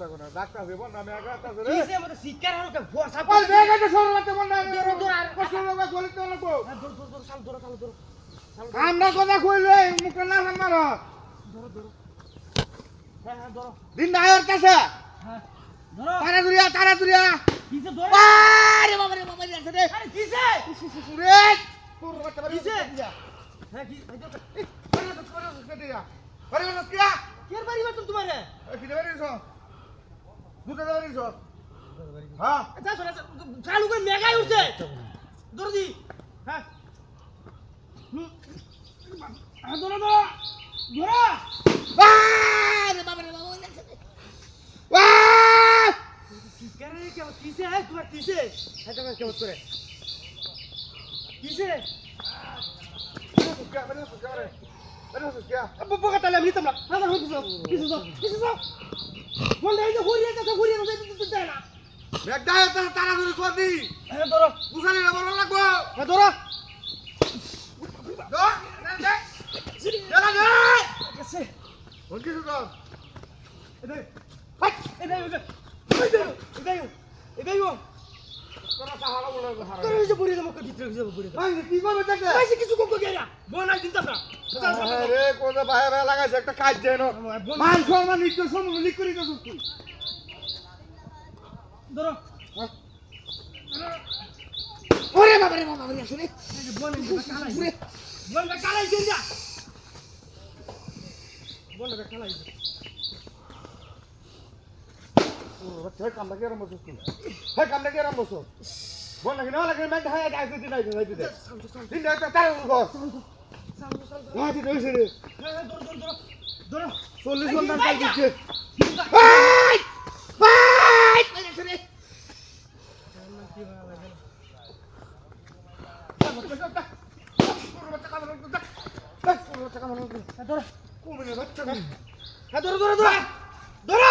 রে বন্যা মেঘা তাছে রে কিসে মতো শিকার আর। কে ভরসা ওই মেঘা তো সরো রাতে বন্যা দৌড়ো, দৌড়ো, আর- কষ্ট হবে গলি তো লাগবো দূর দূর দূর চাল দূর চাল দূর আমরা কথা কইলে মুখে না মার। ধরো ধরো হ্যাঁ হ্যাঁ ধরো দিন নায়ের কাছে। হ্যাঁ ধরো তারা দুরিয়া তারা দুরিয়া কিসে ধরো আরে বাবা রে বাবা রে আরে কিসে রে। তোর বাচ্চা বাড়ি কিসে? দিয়া হ্যাঁ কি এই ধরো বাড়ি বাড়ি বাড়ি দিয়া বাড়ি বাড়ি কিয়া কের বাড়ি বাতুম তোমারে? কি বাড়ি ছ দুটো বাড়ি ছ হ্যাঁ। আচ্ছা শোনা চালু করে মেগাই উঠছে। ধরো দি হ্যাঁ। হুম। হ্যাঁ ধরো ধরো। ধরো আরে বাবা রে বাবা কিসে? হ্যাঁ তোমার কিসে? হ্যাঁ তোমার কেমন করে? কিসে? বোকা তাহলে আমি নিতাম না। না কিছু কিছু কিছু বললে এই যে ঘুরিয়ে হুরিয়ে ঘুরিয়ে দিতে দেয় না। তারা করবি। হ্যাঁ ধরো। বুঝালি না বড় লাগবো? হ্যাঁ ধরো। ধর, দে, দে। দে। গেছে। ওর কিছু কর। এদাই হাই এদাই এদাই এদাই এদাই এদাই ওরে বাবা রে বাবা রে, আসলে। দিবা কালাই বনাই কালাই দিন যা বনাই কালাই ওরে বাচ্চা, এই কামটা কি আরম্ভ তুই? এই কামটা কি আরম্ভ? বল নাকি না লাগে, ঢাকায় গায়ে দিতে নাই, দিতে নাই। দিন তার উপর কর। হ্যাঁ, দিতে হয়েছে রে। হ্যাঁ চল্লিশ ঘণ্টার কাজ দিচ্ছে। ধরো। হ্যাঁ ধরো ধরো ধরো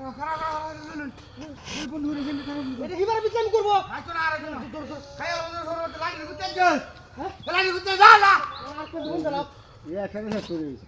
যে, এই যে, না। আর ঘুরতে ঘুরতে কোন দাঁড়াও এ, এখানে শেষ করে দিয়েছে।